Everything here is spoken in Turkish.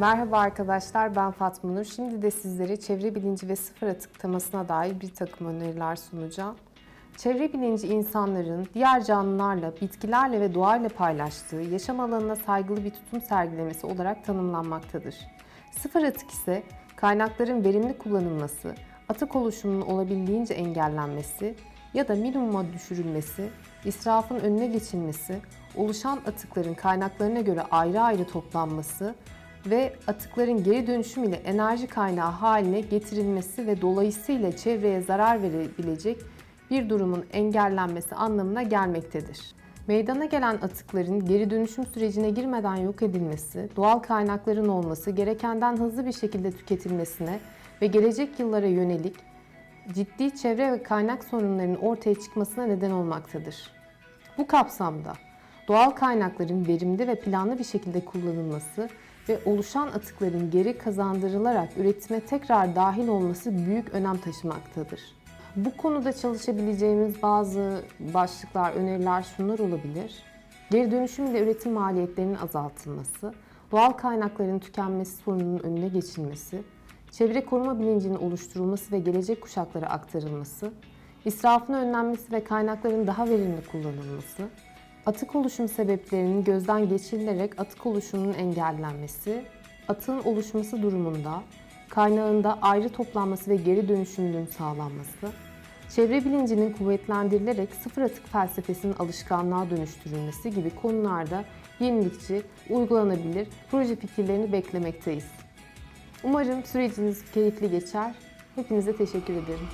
Merhaba arkadaşlar, ben Fatma Nur. Şimdi de sizlere çevre bilinci ve sıfır atık temasına dair bir takım öneriler sunacağım. Çevre bilinci insanların diğer canlılarla, bitkilerle ve doğayla paylaştığı yaşam alanına saygılı bir tutum sergilemesi olarak tanımlanmaktadır. Sıfır atık ise kaynakların verimli kullanılması, atık oluşumunun olabildiğince engellenmesi ya da minimuma düşürülmesi, israfın önüne geçilmesi, oluşan atıkların kaynaklarına göre ayrı ayrı toplanması ve atıkların geri dönüşüm ile enerji kaynağı haline getirilmesi ve dolayısıyla çevreye zarar verebilecek bir durumun engellenmesi anlamına gelmektedir. Meydana gelen atıkların geri dönüşüm sürecine girmeden yok edilmesi, doğal kaynakların olması gerekenden hızlı bir şekilde tüketilmesine ve gelecek yıllara yönelik ciddi çevre ve kaynak sorunlarının ortaya çıkmasına neden olmaktadır. Bu kapsamda doğal kaynakların verimli ve planlı bir şekilde kullanılması ve oluşan atıkların geri kazandırılarak üretime tekrar dahil olması büyük önem taşımaktadır. Bu konuda çalışabileceğimiz bazı başlıklar, öneriler şunlar olabilir. Geri dönüşüm ile üretim maliyetlerinin azaltılması, doğal kaynakların tükenmesi sorununun önüne geçilmesi, çevre koruma bilincinin oluşturulması ve gelecek kuşaklara aktarılması, israfın önlenmesi ve kaynakların daha verimli kullanılması, atık oluşum sebeplerinin gözden geçirilerek atık oluşumunun engellenmesi, atığın oluşması durumunda kaynağında ayrı toplanması ve geri dönüşümünün sağlanması, çevre bilincinin kuvvetlendirilerek sıfır atık felsefesinin alışkanlığa dönüştürülmesi gibi konularda yenilikçi, uygulanabilir proje fikirlerini beklemekteyiz. Umarım süreciniz keyifli geçer. Hepinize teşekkür ederim.